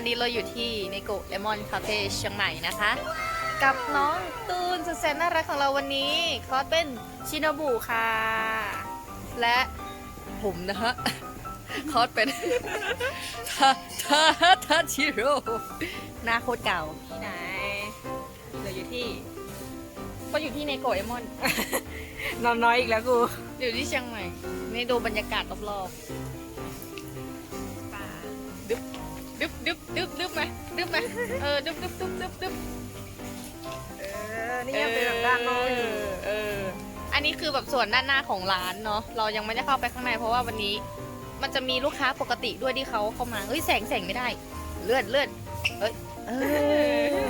วันนี้เราอยู่ที่ในโกะเลมอนคาเฟ่เชียงใหม่นะคะ กับน้องตูนสุดแสนน่ารักของเราวันนี้คอสเป็นชินบุค่ะ และผมนะฮะคอสเป็นทาทาทาชิโร่หน้าโคตรเก่าที่ไหนเราอยู่ที่ ก็อยู่ที่ในโกเอมอน นอนน้อยอีกแล้วกู อยู่ที่เชียงใหม่นี่ดูบรรยากาศรอบป่าๆดึ๊บ ดึบดึบดึบดึบไหมดึบไหมเออดึบดึบดึบดึบดึบเออนี่ยังเป็นแบบด้านนอกอยู่เออ อันนี้คือแบบส่วนด้านหน้าของร้านเนาะเรายังไม่ได้เข้าไปข้างในเพราะว่าวันนี้ มันจะมีลูกค้าปกติด้วยที่เขาเข้ามาเฮ้ยแสงแสงไม่ได้ เลื่อนเลื่อนเอ้ยเออ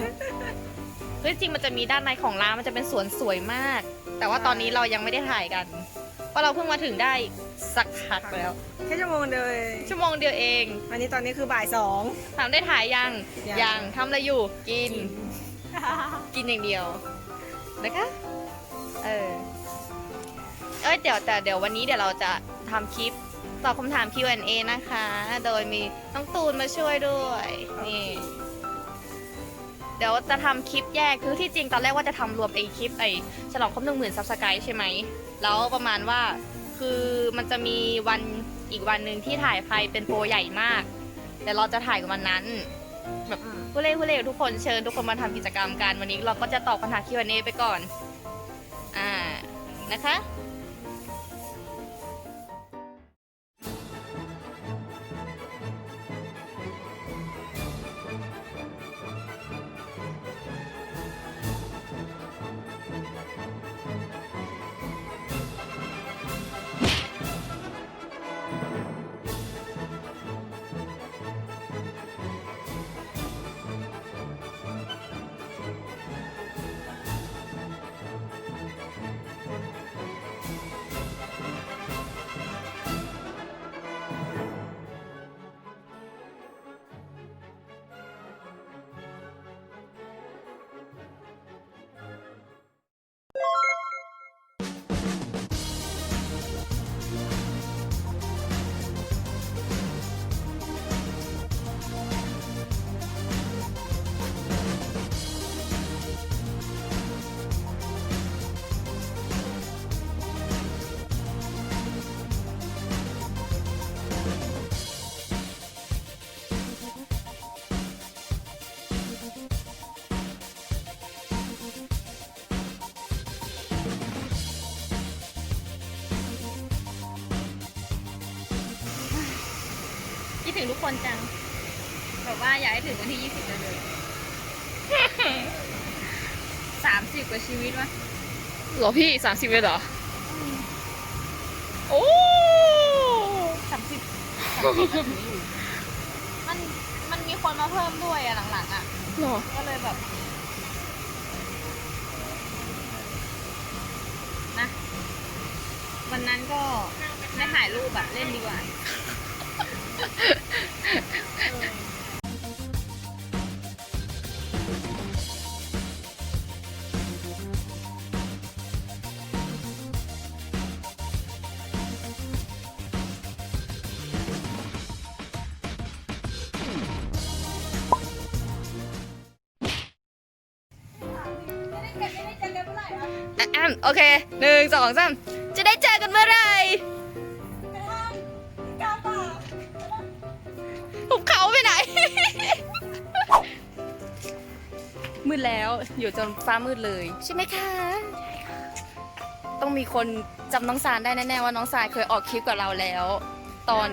เฮ้ยจริงมันจะมีด้านในของร้านมันจะเป็นสวนสวยมาก แต่ว่าตอนนี้เรายังไม่ได้ถ่ายกันเพราะเราเพิ่งมาถึงได้ สักพักแล้ว แค่ชั่วโมงเดียวเองชั่วโมงเดียวเองอันนี้ตอนนี้คือบ่ายสอง ถามได้ถ่ายยังยัง ยังทำอะไรอยู่ กิน กินอย่างเดียวนะคะ เออ เอ้ยเดี๋ยวแต่เดี๋ยววันนี้เดี๋ยวเราจะทำคลิปตอบคำถาม Q&A นะคะ โดยมีน้องตูนมาช่วยด้วย นี่ เดี๋ยวจะทำคลิปแยก คือที่จริงตอนแรกว่าจะทำรวมไอคลิปไอฉลองครบหนึ่งหมื่นซับสไครต์ใช่ไหม แล้วประมาณว่า คือมันจะมีวันอีกวันหนึ่งที่ถ่ายไฟเป็นโปรใหญ่มากเดี๋ยวเราจะถ่ายกับวันนั้น แบบผู้เล่นผู้เล่นทุกคนเชิญทุกคนมาทำกิจกรรมกันวันนี้เราก็จะตอบคำถาม Q&A ไปก่อน อ่านะคะ ถึงทุกคนจังแบบว่าอยากให้ถึงวันที่ยี่สิบเลยสามสิบกว่าชีวิตวะเหรอพี่สามสิบเลยเหรอ โอ้สามสิบมันมันมีคนมาเพิ่มด้วยอะหลังๆอะเหรอ ก็เลยแบบนะวันนั้นก็ไม่ถ่ายรูปอะเล่นดีกว่า อะโอเคหนึ่งสองสามจะได้เจอกันเมื่อไหร่หุบเขาไปไหน มืดแล้ว อยู่จนฟ้ามืดเลย ใช่ไหมคะ ต้องมีคนจำน้องสารได้แน่ๆว่าน้องสารเคยออกคลิปกับเราแล้ว ตอน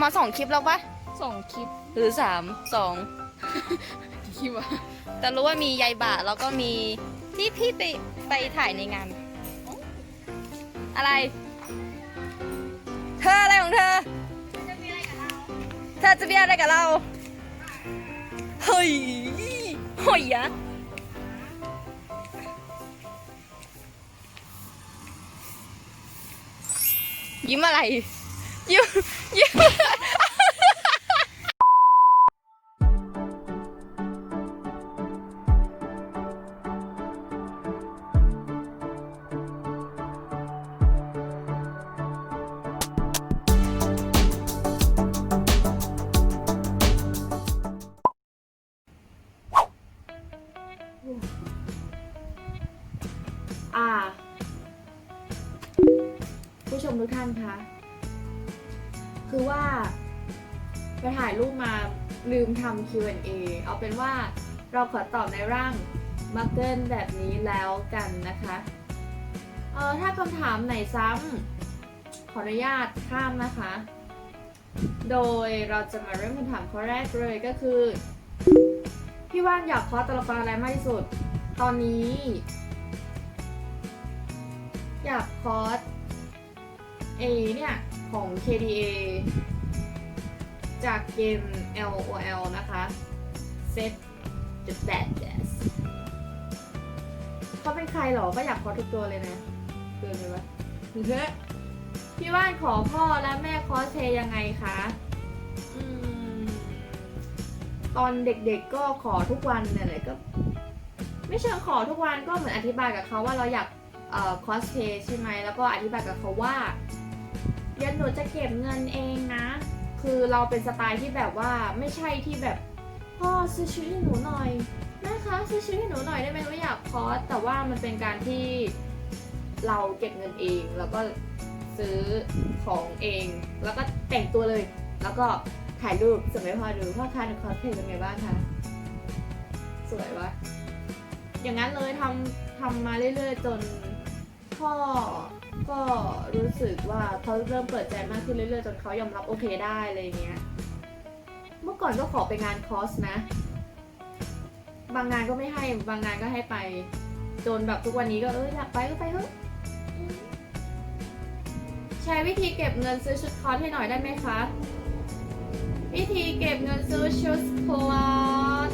มาสองคลิปแล้วปะส่งคลิปหรือสามสอง คลิปวะแต่รู้ว่ามียายบ่าแล้วก็มี ที่พี่ไปไปถ่ายในงาน อะไร เธออะไรของเธอ เธอจะมีอะไรกับเรา เฮ้ยหอยยะยิ้มอะไรยิ้มยิ้ม อ่า ผู้ชมทุกท่านคะ คือว่าไปถ่ายรูปมาลืมทำ Q&A เอาเป็นว่าเราขอตอบในร่างมักเกิลแบบนี้แล้วกันนะคะเออถ้าคำถามไหนซ้ำขออนุญาตข้ามนะคะ โดยเราจะมาเริ่มคำถามข้อแรกเลยก็คือ พี่ว่านอยากคอสตัวละครอะไรมากที่สุด ตอนนี้ อยากคอสเอเนี่ยของ KDA จากเกม LOL นะคะ Set the Bad Jazz เขาเป็นใครหรอ ก็อยากคอสทุกตัวเลยนะเกินไปวะเฮ้ยพี่ว่านขอพ่อและแม่คอสเพลย์ยังไงคะอืม ตอนเด็กๆก็ขอทุกวันเนี่ยแหละก็ ไม่เชิงขอทุกวันก็เหมือนอธิบายกับเขาว่าเราอยากเอ่อคอสเพย์ใช่ไหมแล้วก็อธิบายกับเขาว่าเดี๋ยวหนูจะเก็บเงินเองนะ คือเราเป็นสไตล์ที่แบบว่าไม่ใช่ที่แบบพ่อซื้อชุดให้หนูหน่อยแม่คะซื้อชุดให้หนูหน่อยได้ไหมไม่อยากคอสแต่ว่ามันเป็นการที่เราเก็บเงินเองแล้วก็ซื้อของเอง แล้วก็แต่งตัวเลย แล้วก็ ถ่ายรูปส่งให้พ่อดูพ่อคะหนูคอสเพลย์เป็นไงบ้างคะสวยวะอย่างนั้นเลยทำทำมาเรื่อยๆ จนพ่อก็รู้สึกว่าเขาเริ่มเปิดใจมากขึ้นเรื่อยๆ จนเขายอมรับโอเคได้อะไรเงี้ย เมื่อก่อนก็ขอไปงานคอร์สนะ บางงานก็ไม่ให้บางงานก็ให้ไป จนแบบทุกวันนี้ก็เอออยากไปก็ไปเถอะใช้วิธีเก็บเงินซื้อชุดคอร์สให้หน่อยได้ไหมคะ วิธีเก็บเงินซื้อชุดคอส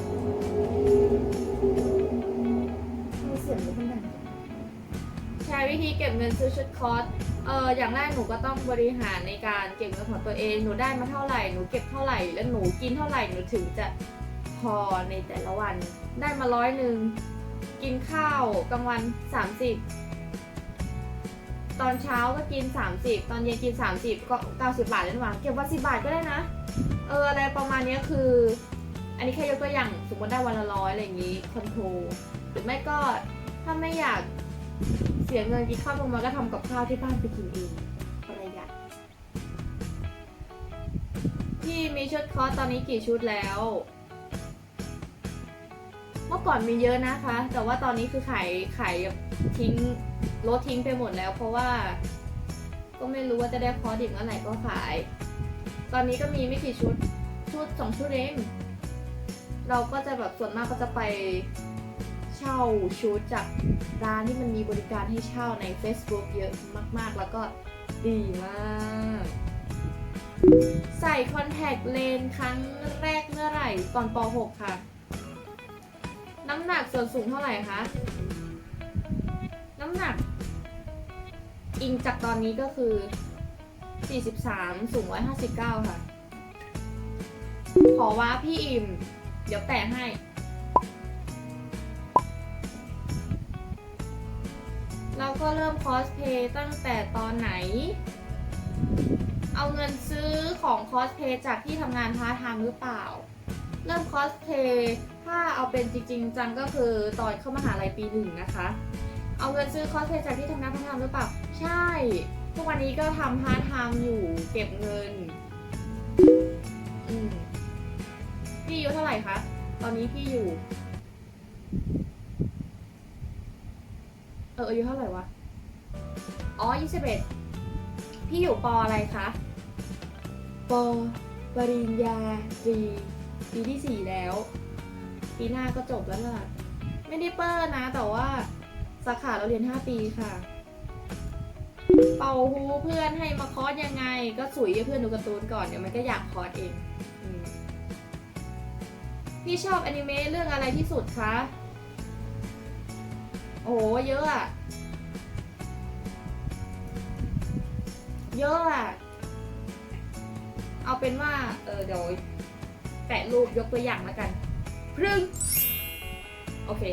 เสียงมันดังใช้วิธีเก็บเงินซื้อชุดคอร์สเอออย่างแรกหนูก็ต้องบริหารในการเก็บเงินของตัวเอง หนูได้มาเท่าไหร่ หนูเก็บเท่าไหร่ แล้วหนูกินเท่าไหร่ หนูถึงจะพอในแต่ละวัน ได้มาร้อยหนึ่ง กินข้าวกลางวัน 30 ตอนเช้าก็กิน 30 ตอนเย็นกิน 30 ก็ 90 บาทเลยนว่าเก็บวัน10 บาทก็ได้นะ เอออะไรประมาณนี้คือ อันนี้แค่ยกตัวอย่างสมมติได้วันละร้อยอะไรอย่างนี้คอนโทรหรือไม่ก็ถ้าไม่อยากเสียเงินกินข้าวตรงมาก็ทำกับข้าวที่บ้านไปกินเองประหยัดพี่มีชุดคอสตอนนี้กี่ชุดแล้ว เมื่อก่อนมีเยอะนะคะ แต่ว่าตอนนี้คือขายขายทิ้งลดทิ้งไปหมดแล้ว เพราะว่า ก็ไม่รู้ว่าจะได้คอสอีกเมื่อไหร่ก็ขาย ตอนนี้ก็มีไม่กี่ชุด ชุดสองชุดเองเราก็จะแบบส่วนมากก็จะไปเช่าชุดจากร้านที่มันมีบริการให้เช่าใน Facebook เยอะมากๆ แล้วก็ดีมาก ใส่คอนแทคเลนส์ครั้งแรกเมื่อไหร่ ตอนป .6 ค่ะ น้ำหนักส่วนสูงเท่าไหร่คะ น้ำหนัก อิงจากตอนนี้ก็คือ 43 สูง 159 ค่ะ ขอว่าพี่อิมเดี๋ยวแปะให้ เราก็เริ่มคอสเพย์ตั้งแต่ตอนไหน เอาเงินซื้อของคอสเพย์จากที่ทำงานพาร์ทไทม์หรือเปล่า เริ่มคอสเพย์ถ้าเอาเป็นจริง ๆ จังก็คือตอนเข้ามหาลัยปีหนึ่งนะคะ เอาเงินซื้อคอสเพย์จากที่ทำงานพาร์ทไทม์หรือเปล่า ใช่ ทุกวันนี้ก็ทำพาร์ทไทม์อยู่เก็บเงิน อืมพี่อายุเท่าไหร่คะ ตอนนี้พี่อยู่ เอออายุเท่าไหร่วะ อ๋อยี่สิบเอ็ดพี่อยู่ปออะไรคะ ปอปริญญาตรีปีที่สี่แล้ว ปีหน้าก็จบแล้วล่ะ ไม่ได้เปิดนะ แต่ว่าสาขาเราเรียน5ปีค่ะ เป่าฮูเพื่อนให้มาคอสยังไง ก็สุยให้เพื่อนดูการ์ตูนก่อนเดี๋ยวมันก็อยากคอสเองอพี่ชอบอนิเมะเรื่องอะไรที่สุดคะ โอ้โหเยอะอะเยอะอะเอาเป็นว่า เออเดี๋ยวแปะรูปยกตัวอย่างแล้วกันพรึ่งโอเค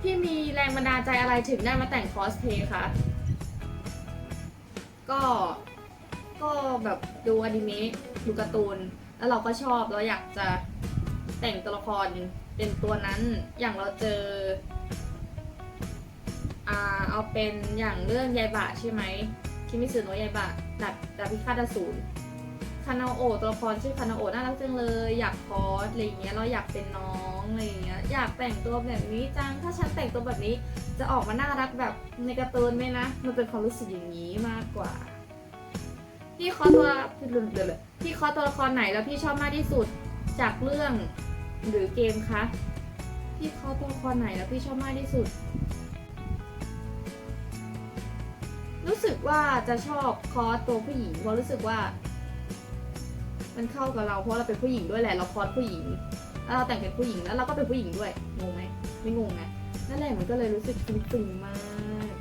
พี่มีแรงบันดาลใจอะไรถึงได้มาแต่งคอสเพย์คะ ก็ก็แบบดูอนิเมะดูการ์ตูน แล้วเราก็ชอบเราอยากจะแต่งตัวละครเป็นตัวนั้นอย่างเราเจอเอาเป็นอย่างเรื่องยายบะใช่ไหมคิมิสึโนะยายบะดับดับพิฆาตอสูรคานาโอตัวละครชื่อคานาโอน่ารักจังเลย อยากคอสอะไรอย่างเงี้ยเราอยากเป็นน้อง อะไรอย่างเงี้ยอยากแต่งตัวแบบนี้จังถ้าฉันแต่งตัวแบบนี้จะออกมาน่ารักแบบในการ์ตูนไหมนะมันเป็นความรู้สึกอย่างนี้มากกว่า พี่คอตัวพี่คอตัวละครไหนแล้วพี่ชอบมากที่สุดจากเรื่องหรือเกมคะพี่คอตัวละครไหนแล้วพี่ชอบมากที่สุด รู้สึกว่าจะชอบคอตัวผู้หญิงเพราะรู้สึกว่า มันเข้ากับเราเพราะเราเป็นผู้หญิงด้วยแหละเราคอสผู้หญิง แล้วเราแต่งเป็นผู้หญิงแล้วเราก็เป็นผู้หญิงด้วยงงไหมไม่งงนะนั่นแหละมันก็เลยรู้สึกตึงๆมาก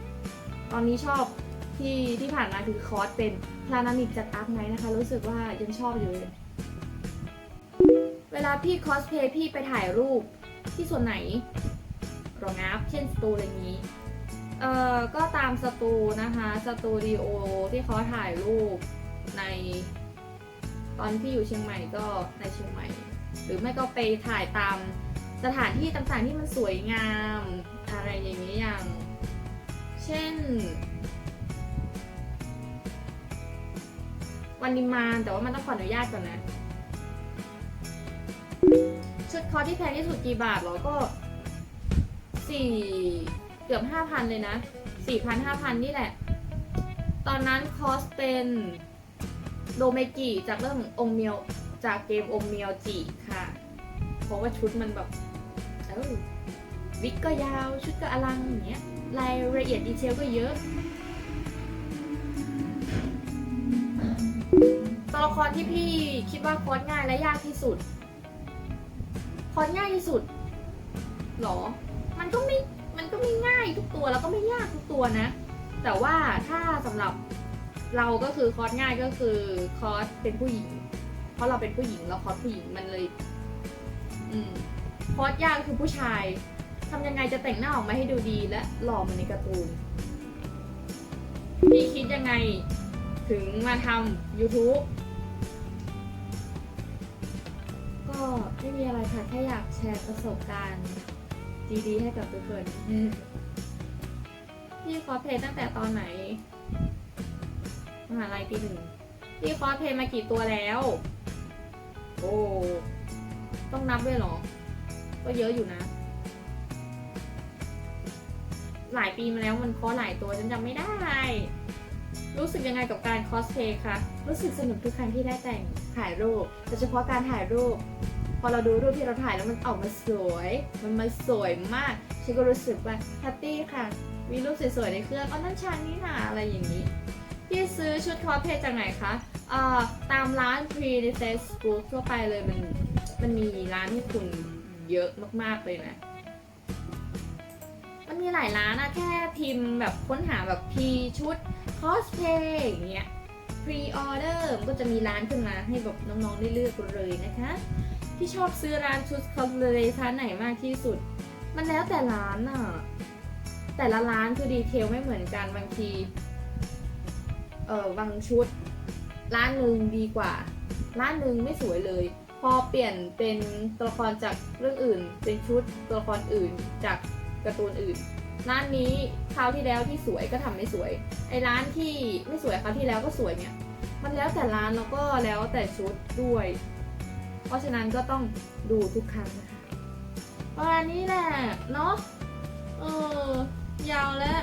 ตอนนี้ชอบที่ที่ผ่านมาคือคอร์สเป็นพลานามิกจากอาร์คไนนะคะ รู้สึกว่ายังชอบอยู่เลยเวลาพี่คอสเพย์พี่ไปถ่ายรูปที่ส่วนไหนรองงับเช่นสตูอะไรนี้ เอ่อ ก็ตามสตูนะคะสตูดิโอที่เขาถ่ายรูปใน ตอนที่อยู่เชียงใหม่ก็ในเชียงใหม่ หรือไม่ก็ไปถ่ายตามสถานที่ต่างๆที่มันสวยงาม อะไรอย่างนี้อย่าง เช่น วันนิมานแต่ว่ามันต้องขออนุญาตก่อนนะ ชุดคอสที่แพงที่สุดกี่บาทเหรอก็สี่เกือบห้าพันเลยนะสี่พันห้าพันนี่แหละ ตอนนั้นคอสเป็นโดเมกิจากเรื่ององเมียว จากเกมองเมียวจิค่ะ เพราะว่าชุดมันแบบเออวิกก็ยาวชุดก็อลังอย่างเงี้ยรายละเอียดดีเทลก็เยอะ ตัวละครที่พี่คิดว่าคอสง่ายและยากที่สุด คอสง่ายที่สุดหรอ มันก็ไม่ มันก็ไม่ง่ายทุกตัวแล้วก็ไม่ยากทุกตัวนะ แต่ว่าถ้าสำหรับเราก็คือคอสง่ายก็คือคอสเป็นผู้หญิง เพราะเราเป็นผู้หญิงแล้วคอสผู้หญิงมันเลย อืมคอสยากคือผู้ชายทำยังไงจะแต่งหน้าออกมาให้ดูดีและหล่อเหมือนในการ์ตูนพี่คิดยังไงถึงมาทำ YouTube ก็ไม่มีอะไรค่ะ แค่อยากแชร์ประสบการณ์ดีๆให้กับทุกคนพี่คอสเพลย์ตั้งแต่ตอนไหนมหาลัยปีหนึ่งพี่คอสเพลย์มากี่ตัวแล้ว โอ้ ต้องนับด้วยเหรอ ก็เยอะอยู่นะ หลายปีมาแล้วมันคอหลายตัวฉันจำไม่ได้ รู้สึกยังไงกับการคอสเพย์คะ รู้สึกสนุกทุกครั้งที่ได้แต่งถ่ายรูปโดยเฉพาะการถ่ายรูป พอเราดูรูปที่เราถ่ายแล้วมันออกมาสวย มันมาสวยมาก ฉันก็รู้สึกว่าแฮปปี้ค่ะ มีรูปสวยๆในเครื่องอ๋อนั่นฉันนี่นะอะไรอย่างนี้ พี่ซื้อชุดคอสเพย์จากไหนคะ เอ่อตามร้าน pre n c e s book ทั่วไปเลยมันมันมีร้านให้คุณเยอะมากๆเลยนะ มันมีหลายร้านอะแค่พิมพ์แบบค้นหาแบบ p ชุด cosplay อย่างเงี้ย pre order มันก็จะมีร้านขึ้นมาให้แบบน้องๆได้เลือกเลยนะคะพี่ชอบซื้อร้านชุด cosplay ร้านไหนมากที่สุด มันแล้วแต่ร้านอะแต่ละร้านคือดีเทลไม่เหมือนกันบางที เออบางชุด ร้านหนึ่งดีกว่า ร้านหนึ่งไม่สวยเลย พอเปลี่ยนเป็นตัวละครจากเรื่องอื่น เป็นชุดตัวละครอื่นจากการ์ตูนอื่น ร้านนี้คราวที่แล้วที่สวยก็ทำไม่สวย ไอ้ร้านที่ไม่สวยคราวที่แล้วก็สวยเนี่ย มันแล้วแต่ร้านแล้วก็แล้วแต่ชุดด้วย เพราะฉะนั้นก็ต้องดูทุกครั้งนะคะประมาณนี้แหละเนาะเออยาวแล้ว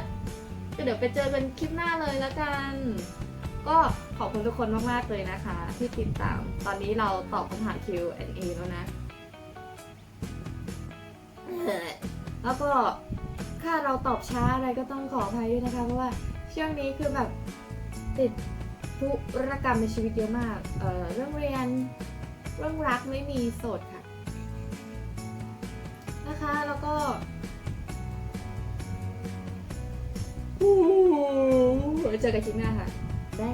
ก็เดี๋ยวไปเจอกันคลิปหน้าเลยแล้วกัน ก็ขอบคุณทุกคนมาก ๆ เลยนะคะ ที่ติดตาม ตอนนี้เราตอบคำถาม Q&A แล้วนะ แล้วก็ถ้าเราตอบช้าอะไรก็ต้องขออภัยด้วยนะคะ เพราะว่าช่วงนี้คือแบบติดธุรกรรมในชีวิตเยอะมากเเรื่องเรียน เรื่องรักไม่มีโสดค่ะ นะคะแล้วก็เจอกันคลิปหน้าค่ะ ได้